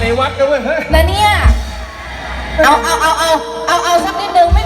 ในวัดด้วยเฮ้ย แล้เนี่ย เอาเอาเอาเอาเอาเอาสักนิดนึงไม่